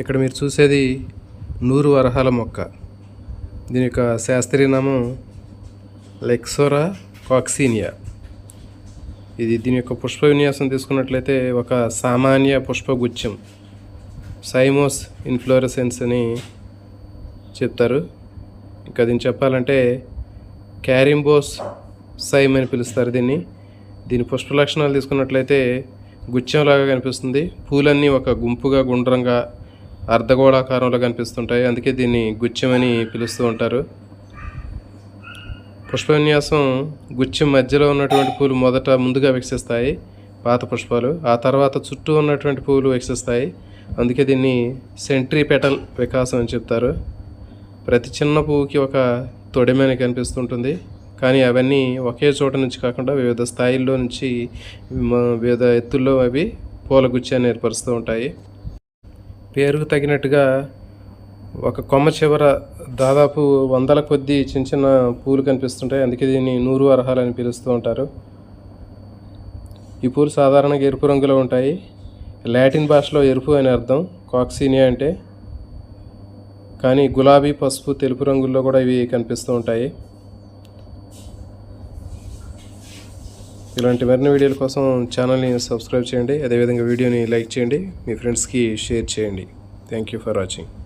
ఇక్కడ మీరు చూసేది నూరు వరహాల మొక్క. దీని యొక్క శాస్త్రీయ నామం లెక్సోరా కాక్సీనియా. ఇది దీని యొక్క పుష్ప విన్యాసం తీసుకున్నట్లయితే ఒక సామాన్య పుష్పగుచ్చం సైమోస్ ఇన్ఫ్లోరసెన్స్ అని చెప్తారు. ఇంకా దీన్ని చెప్పాలంటే క్యారింబోస్ సైమ్ అని పిలుస్తారు దీన్ని. దీని పుష్ప లక్షణాలు తీసుకున్నట్లయితే గుచ్చంలాగా కనిపిస్తుంది. పూలన్నీ ఒక గుంపుగా గుండ్రంగా అర్ధగోళాకారంలో కనిపిస్తుంటాయి. అందుకే దీన్ని గుచ్చం అని పిలుస్తూ ఉంటారు. పుష్ప విన్యాసం గుచ్చం మధ్యలో ఉన్నటువంటి పూలు మొదట ముందుగా వికసిస్తాయి పాత పుష్పాలు. ఆ తర్వాత చుట్టూ ఉన్నటువంటి పూలు వికసిస్తాయి అందుకే దీన్ని సెంట్రీ పెటల్ వికాసం అని చెప్తారు. ప్రతి చిన్న పువ్వుకి ఒక తొడిమని కనిపిస్తుంటుంది. కానీ అవన్నీ ఒకే చోట నుంచి కాకుండా వివిధ స్థాయిల్లో నుంచి వివిధ ఎత్తుల్లో అవి పూల గుచ్చాన్ని ఏర్పరుస్తూ ఉంటాయి. పేరుకు తగినట్టుగా ఒక కొమ్మ చివర దాదాపు వందల కొద్దీ చిన్న చిన్న పూలు కనిపిస్తుంటాయి. అందుకే దీన్ని నూరు అర్హాలు అని పిలుస్తూ ఉంటారు. ఈ పూలు సాధారణంగా ఎరుపు రంగులో ఉంటాయి. లాటిన్ భాషలో ఎరుపు అని అర్థం. కాక్సీనియా అంటే కానీ గులాబీ పసుపు తెలుపు రంగుల్లో కూడా ఇవి కనిపిస్తూ ఉంటాయి. ఇలాంటి మరిన్ని వీడియోల కోసం ఛానల్ని సబ్స్క్రైబ్ చేయండి. అదేవిధంగా వీడియోని లైక్ చేయండి. మీ ఫ్రెండ్స్కి షేర్ చేయండి. Thank you for watching